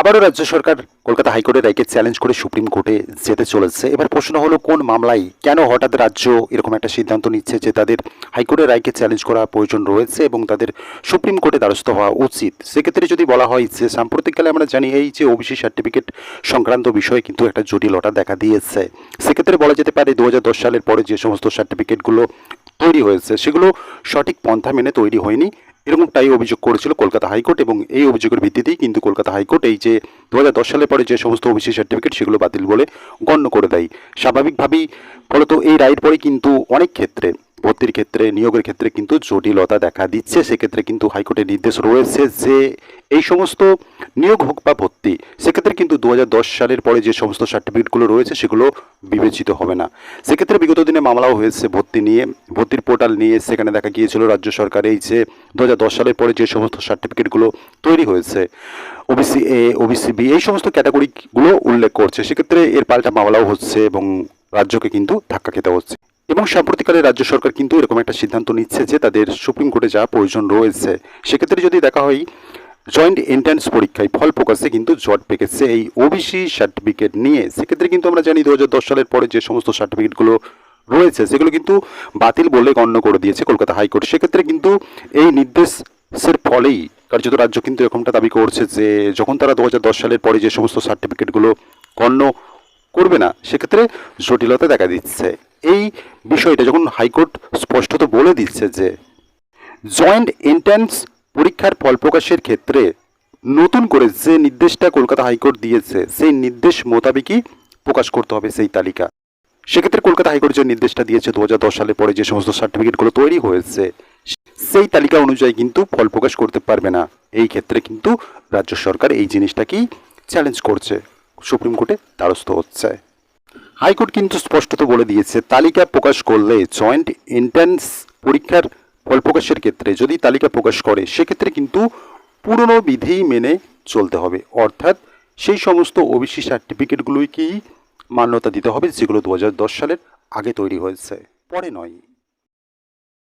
আবারও রাজ্য সরকার কলকাতা হাইকোর্টের রায়কে চ্যালেঞ্জ করে সুপ্রিম কোর্টে যেতে চলেছে। এবার প্রশ্ন হলো, কোন মামলায় কেন হঠাৎ রাজ্য এরকম একটা সিদ্ধান্ত নিচ্ছে যে তাদের হাইকোর্টের রায়কে চ্যালেঞ্জ করা প্রয়োজন রয়েছে এবং তাদের সুপ্রিম কোর্টে দ্বারস্থ হওয়া উচিত? সেক্ষেত্রে যদি বলা হয় যে সাম্প্রতিককালে আমরা জানি এই যে ওবিসি সার্টিফিকেট সংক্রান্ত বিষয়ে কিন্তু একটা জটিলতা দেখা দিয়েছে। সেক্ষেত্রে বলা যেতে পারে দু হাজার দশ সালের পরে যে সমস্ত সার্টিফিকেটগুলো তৈরি হয়েছে, সেগুলো সঠিক পন্থা মেনে তৈরি হয়নি। এরকমটাই অভিযোগ করেছিল কলকাতা হাইকোর্ট এবং এই অভিযোগের ভিত্তিতেই কিন্তু কলকাতা হাইকোর্ট এই যে দু হাজার দশ সালের পরে যে সমস্ত ওবিসি সার্টিফিকেট সেগুলো বাতিল বলে গণ্য করে দেয়। স্বাভাবিকভাবেই ফলত এই রায়ের পরে কিন্তু অনেক ক্ষেত্রে ভর্তির ক্ষেত্রে, নিয়োগের ক্ষেত্রে কিন্তু জটিলতা দেখা দিচ্ছে। সেক্ষেত্রে কিন্তু হাইকোর্টের নির্দেশ রয়েছে যে এই সমস্ত নিয়োগ হোক বা ভর্তি, সেক্ষেত্রে কিন্তু দু হাজার দশ সালের পরে যে সমস্ত সার্টিফিকেটগুলো রয়েছে সেগুলো বিবেচিত হবে না। সেক্ষেত্রে বিগত দিনে মামলাও হয়েছে ভর্তি নিয়ে। ভর্তির পোর্টাল নিয়ে সেখানে দেখা গিয়েছিল রাজ্য সরকার এই যে দু হাজার দশ সালের পরে যে সমস্ত সার্টিফিকেটগুলো তৈরি হয়েছে, ওবিসি এ, ওবিসি বি, এই সমস্ত ক্যাটাগরিগুলো উল্লেখ করছে। সেক্ষেত্রে এর পাল্টা মামলাও হচ্ছে এবং রাজ্যকে কিন্তু ধাক্কা খেতে হচ্ছে। এবং সাম্প্রতিককালে রাজ্য সরকার কিন্তু এরকম একটা সিদ্ধান্ত নিচ্ছে যে তাদের সুপ্রিম কোর্টে যা প্রয়োজন রয়েছে। সেক্ষেত্রে যদি দেখা হয় জয়েন্ট এন্ট্রান্স পরীক্ষায় ফল প্রকাশে কিন্তু জট পেকেছে এই ওবিসি সার্টিফিকেট নিয়ে। সেক্ষেত্রে কিন্তু আমরা জানি দু হাজার দশ সালের পরে যে সমস্ত সার্টিফিকেটগুলো রয়েছে, সেগুলো কিন্তু বাতিল বলে গণ্য করে দিয়েছে কলকাতা হাইকোর্ট। সেক্ষেত্রে কিন্তু এই নির্দেশের ফলেই কার্যত রাজ্য কিন্তু এরকমটা দাবি করছে যে যখন তারা দু হাজার দশ সালের পরে যে সমস্ত সার্টিফিকেটগুলো গণ্য করবে না, সেক্ষেত্রে জটিলতা দেখা দিচ্ছে। এই বিষয়টা যখন হাইকোর্ট স্পষ্টত বলে দিচ্ছে যে জয়েন্ট এন্ট্রান্স পরীক্ষার ফল প্রকাশের ক্ষেত্রে নতুন করে যে নির্দেশটা কলকাতা হাইকোর্ট দিয়েছে, সেই নির্দেশ মোতাবেকই প্রকাশ করতে হবে সেই তালিকা। সেক্ষেত্রে কলকাতা হাইকোর্ট যে নির্দেশটা দিয়েছে দু হাজার দশ সালে পরে যে সমস্ত সার্টিফিকেটগুলো তৈরি হয়েছে, সেই তালিকা অনুযায়ী কিন্তু ফল প্রকাশ করতে পারবে না। এই ক্ষেত্রে কিন্তু রাজ্য সরকার এই জিনিসটাকেই চ্যালেঞ্জ করছে। সুপ্রিম কোর্টে দ্বারস্থ হচ্ছে। হাইকোর্ট কিন্তু স্পষ্টত বলে দিয়েছে, তালিকা প্রকাশ করলে জয়েন্ট এন্ট্রান্স পরীক্ষার ফল প্রকাশের ক্ষেত্রে যদি তালিকা প্রকাশ করে, সেক্ষেত্রে কিন্তু পুরনো বিধি মেনে চলতে হবে। অর্থাৎ সেই সমস্ত ওবিসি সার্টিফিকেটগুলোকেই মান্যতা দিতে হবে, যেগুলো দু হাজার দশ সালের আগে তৈরি হয়েছে। পরে নয়।